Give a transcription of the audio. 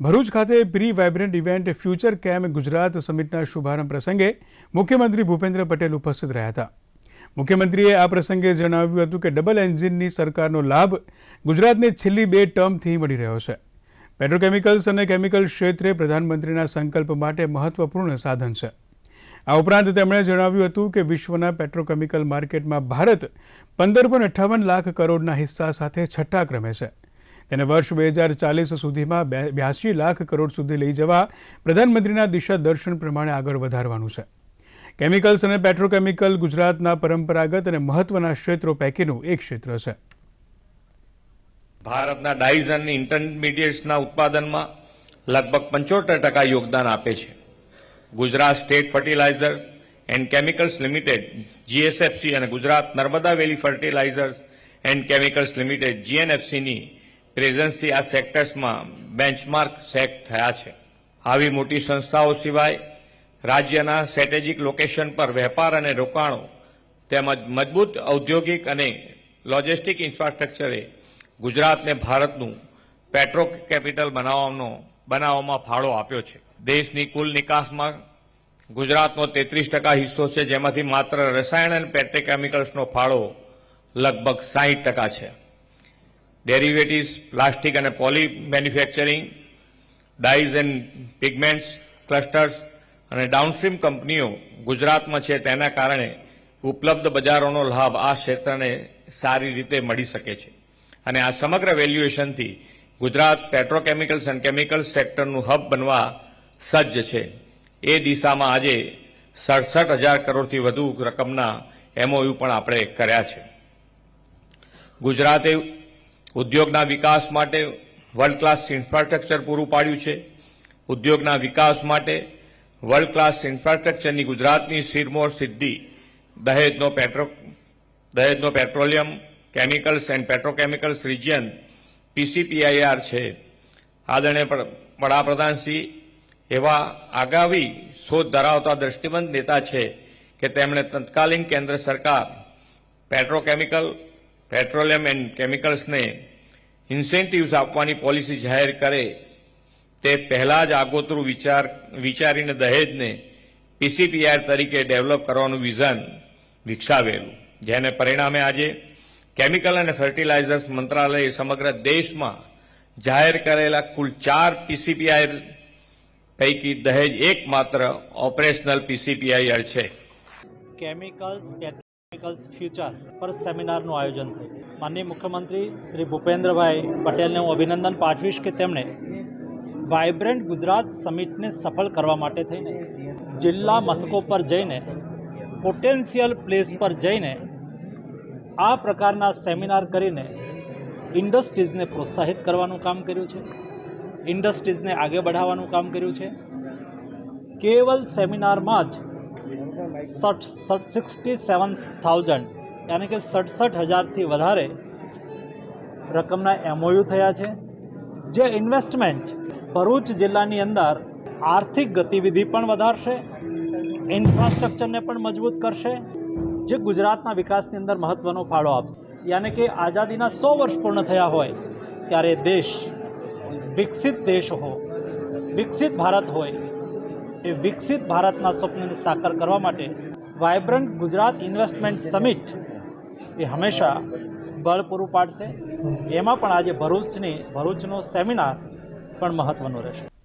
ભરૂચ ખાતે pre vibrant event future કેમ ગુજરાત સમિટના શુભારંભ પ્રસંગે મુખ્યમંત્રી ભૂપેન્દ્ર પટેલ ઉપસ્થિત રહ્યા હતા. મુખ્યમંત્રીએ આ પ્રસંગે જણાવ્યું હતું કે ડબલ એન્જિનની સરકારનો લાભ ગુજરાતને છેલ્લી બે ટર્મથી મળી રહ્યો છે. પેટ્રોકેમિકલ્સ અને કેમિકલ ક્ષેત્રે પ્રધાનમંત્રીના સંકલ્પ માટે મહત્વપૂર્ણ સાધન છે. આ ઉપરાંત તેમણે જણાવ્યું હતું કે વિશ્વના પેટ્રોકેમિકલ માર્કેટમાં ભારત પંદર લાખ કરોડના હિસ્સા સાથે છઠ્ઠા ક્રમે છે. તેને વર્ષ બે હજાર ચાલીસ સુધીમાં બ્યાસી લાખ કરોડ સુધી લઈ જવા પ્રધાનમંત્રીના દિશા દર્શન પ્રમાણે આગળ વધારવાનું છે. કેમિકલ્સ અને પેટ્રોકેમિકલ ગુજરાતના પરંપરાગત અને મહત્વના ક્ષેત્રો પૈકીનું એક ક્ષેત્ર છે. ભારતના ડાઇઝ અને ઇન્ટરમીડિયેટ્સના ઉત્પાદનમાં લગભગ પંચોતેર ટકા યોગદાન આપે છે. Gujarat state fertiliser and chemicals limited, GSFC અને Gujarat Narmada valley fertilisers and chemicals limited, જીએનએફસીની પ્રેઝન્સથી આ સેક્ટર્સમાં બેન્ચમાર્ક સેટ થયા છે. આવી મોટી સંસ્થાઓ સિવાય રાજ્યના સ્ટ્રેટેજિક લોકેશન પર વેપાર અને રોકાણો તેમજ મજબૂત ઔદ્યોગિક અને લોજિસ્ટિક ઇન્ફ્રાસ્ટ્રક્ચરે ગુજરાતને ભારતનું પેટ્રો કેપિટલ બનાવવાનો, બનાવવામાં ફાળો આપ્યો છે. દેશની કુલ નિકાસમાં ગુજરાતનો તેત્રીસ ટકા હિસ્સો છે, જેમાંથી માત્ર રસાયણ અને પેટ્રોકેમિકલ્સનો ફાળો લગભગ સાહીઠ ટકા છે. ડેરિવેટિવ્સ પ્લાસ્ટિક અને poly manufacturing dyes and pigments clusters અને ડાઉનસ્ટ્રીમ કંપનીઓ ગુજરાતમાં છે તેના કારણે ઉપલબ્ધ બજારોનો લાભ આ ક્ષેત્રને સારી રીતે મળી શકે છે. અને આ સમગ્ર વેલ્યુએશનથી ગુજરાત પેટ્રોકેમિકલ્સ એન્ડ કેમિકલ્સ સેક્ટરનું હબ બનવા સજ્જ છે. એ દિશામાં આજે સડસઠ હજાર કરોડથી વધુ રકમના એમઓયુ પણ આપણે કર્યા છે. ગુજરાતે ઉદ્યોગના વિકાસ માટે વર્લ્ડ ક્લાસ ઇન્ફ્રાસ્ટ્રક્ચર પૂરું પાડ્યું છે. ઉદ્યોગના વિકાસ માટે વર્લ્ડ ક્લાસ ઇન્ફ્રાસ્ટ્રક્ચરની ગુજરાતની સિરમોર સિદ્ધિ, દહેજનો petro, દહેજનો petroleum chemicals and petrochemicals region PCPIR છે. આદરણીય વડાપ્રધાનશ્રી એવા આગામી શોધ ધરાવતા દ્રષ્ટિબંધ નેતા છે કે તેમણે તત્કાલીન કેન્દ્ર સરકાર પેટ્રોકેમિકલ પેટ્રોલિયમ એન્ડ કેમિકલ્સને ઇન્સેન્ટિવ્સ આપવાની પોલિસી જાહેર કરે તે પહેલા જ આગોતરું વિચાર વિચારીને દહેજને પીસીપીઆર તરીકે ડેવલપ કરવાનું વિઝન વિકસાવેલું. જેને પરિણામે આજે કેમિકલ અને ફર્ટિલાઇઝર્સ મંત્રાલયે સમગ્ર દેશમાં જાહેર કરેલા કુલ ચાર પીસીપીઆઈ પૈકી દહેજ એકમાત્ર ઓપરેશનલ પીસીપીઆઈઆર છે. કેમિકલ્સ પેટ્રોકેમિકલ્સ ફ્યુચર પર સેમિનારનું આયોજન થયું. માનનીય મુખ્યમંત્રી શ્રી ભૂપેન્દ્રભાઈ પટેલને હું અભિનંદન પાઠવીશ કે તેમણે વાઇબ્રન્ટ ગુજરાત સમિટને સફળ કરવા માટે થઈને, જિલ્લા મથકો પર જઈને પોટેન્શિયલ પ્લેસ પર જઈને આ પ્રકારના સેમિનાર કરીને ઇન્ડસ્ટ્રીઝને પ્રોત્સાહિત કરવાનું કામ કર્યું છે ઇન્ડસ્ટ્રીઝને આગળ બઢાવવાનું કામ કર્યું છે. કેવલ સેમિનારમાં જ સઠ સઠ સિક્સટી સેવન થાઉઝન્ડ યાની કે સડસઠ હજારથી વધારે રકમના એમઓયુ થયા છે. જે ઇન્વેસ્ટમેન્ટ ભરૂચ જિલ્લાની અંદર આર્થિક ગતિવિધિ પણ વધારશે, ઇન્ફ્રાસ્ટ્રક્ચરને પણ મજબૂત કરશે, જે ગુજરાતના વિકાસની અંદર મહત્ત્વનો ફાળો આપશે. યાને કે આઝાદીના સો વર્ષ પૂર્ણ થયા હોય, ત્યારે દેશ વિકસિત દેશ હો, વિકસિત ભારત હોય. એ વિકસિત ભારતના સ્વપ્નને સાકાર કરવા માટે વાઇબ્રન્ટ ગુજરાત ઇન્વેસ્ટમેન્ટ સમિટ એ હંમેશા બળ પૂરું પાડશે. એમાં પણ આજે ભરૂચની ભરૂચનો સેમિનાર પણ મહત્ત્વનો રહેશે.